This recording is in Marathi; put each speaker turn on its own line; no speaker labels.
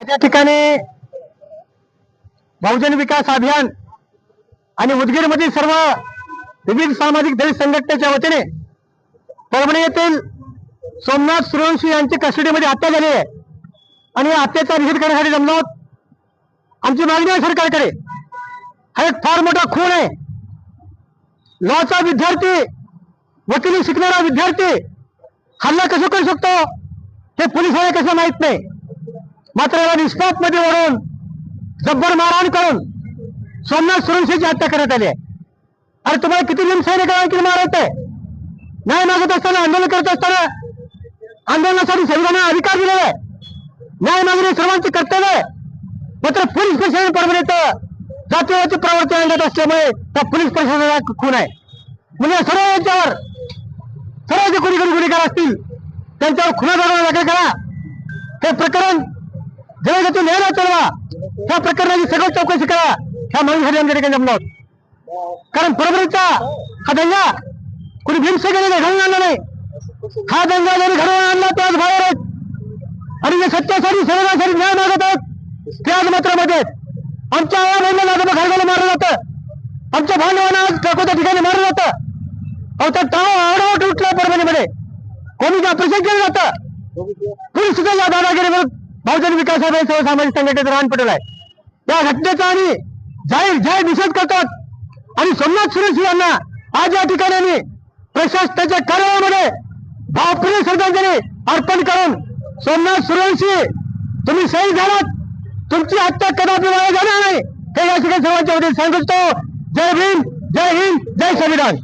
त्या ठिकाणी बहुजन विकास अभियान आणि उदगीरमधील सर्व विविध सामाजिक दलित संघटनेच्या वतीने परभणी येथील सोमनाथ सूर्यवंशी यांची कस्टडीमध्ये हत्या झाली आहे. आणि या हत्येचा निषेध करण्यासाठी जमलो आमची मागणी आहे सरकारकडे. हा एक फार मोठा खून आहे. लॉचा विद्यार्थी वकिली शिकणारा विद्यार्थी हल्ला कसं करू शकतो हे पोलिसांना कसं माहीत नाही. मात्र याला निष्पापमध्ये ओढून जब्बर मारहाण करून सोमनाथ सुरक्षेची हत्या करण्यात आली आहे. अरे तुम्हाला किती निम सैनिकांना आणखी मारत आहे न्याय मागत असताना आंदोलन करत असताना आंदोलनासाठी सर्वांना अधिकार दिलेला आहे. न्याय मागणे सर्वांचे कर्तव्य आहे. मात्र पोलीस प्रशासन परभणीत जातीवादी प्रवृत्ती आणत असल्यामुळे त्या पोलीस प्रशासनाचा खून आहे. म्हणजे सर्व यांच्यावर सर्व जे कोणी कोणी गुन्हेगार असतील त्यांच्यावर खुना दाखल करा. हे प्रकरण जलगती न्यायालयात चालवा त्या प्रकरणाची सगळं चौकशी करा. ह्या मागणीसाठी आमच्या ठिकाणी जमलो कारण परभणीचा हा दंगा कोणी भीमसेगेने घडवून आणला नाही. हा दंगा जरी घडवून आणला तो आज बाहेर आहेत. आणि जे सत्यासाठी सर्वांसाठी न्याय मागत आहेत ते आज मात्रमध्ये आमच्या आया बहिणीला आता खायला मारलं जातं. आमच्या भांडवांना आज टाकोच्या ठिकाणी मारलं जातं. अहो त्या टाव आडवट उठला परभणीमध्ये. कोणी ऑपरेशन केलं जातं पोलीस सुद्धा या दादागिरीवर बहुजन विकास आघाडी सर्वसामाजिक संघटनेचं रान पटेल आहे. या घटनेचा आणि जाहीर जाहीर निषेध करतात. आणि सोमनाथ सुरेश यांना आज या ठिकाणी प्रशासनाच्या कार्यालयामध्ये भावप्रिय श्रद्धांजली अर्पण करून सोमनाथ सूर्यवंशी तुम्ही शहीद झालात. तुमची हत्या कदापि वाया जाणार नाही. हे या ठिकाणी सर्वांच्या वतीने सांगतो जय भीम जय हिंद जय संविधान.